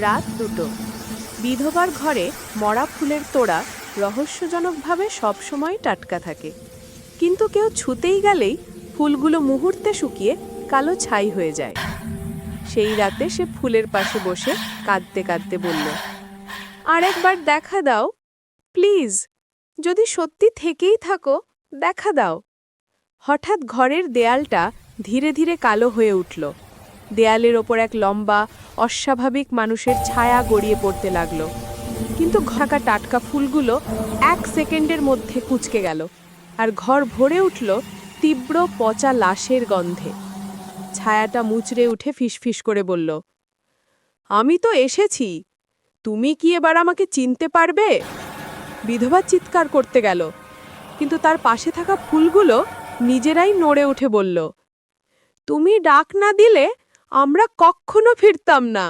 রাত দুটো। বিধবার ঘরে মরা ফুলের তোড়া রহস্যজনকভাবে সবসময় টাটকা থাকে। কিন্তু কেউ ছুতেই গেলেই ফুলগুলো মুহূর্তে শুকিয়ে কালো ছাই হয়ে যায়। সেই রাতে সে ফুলের পাশে বসে কাঁদতে কাঁদতে বলল আরেকবার দেখা দাও, প্লিজ। যদি সত্যি থেকেই থাকো, দেখা দাও। হঠাৎ ঘরের দেয়ালটা ধীরে ধীরে কালো হয়ে উঠল। দেয়ালের ওপর এক লম্বা, অস্বাভাবিক মানুষের ছায়া গড়িয়ে পড়তে লাগল। কিন্তু ঘাকা টাটকা ফুলগুলো এক সেকেন্ডের মধ্যে কুচকে গেল আর ঘর ভরে উঠল তীব্র পচা লাশের গন্ধে। ছায়াটা মুচড়ে উঠে ফিসফিস করে বলল, আমি তো এসেছি। তুমি কি এবার আমাকে চিনতে পারবে? বিধবা চিৎকার করতে গেল, কিন্তু তার পাশে থাকা ফুলগুলো নিজেরাই নড়ে উঠে বলল, তুমি ডাক না দিলে আমরা কখনো ফিরতাম না।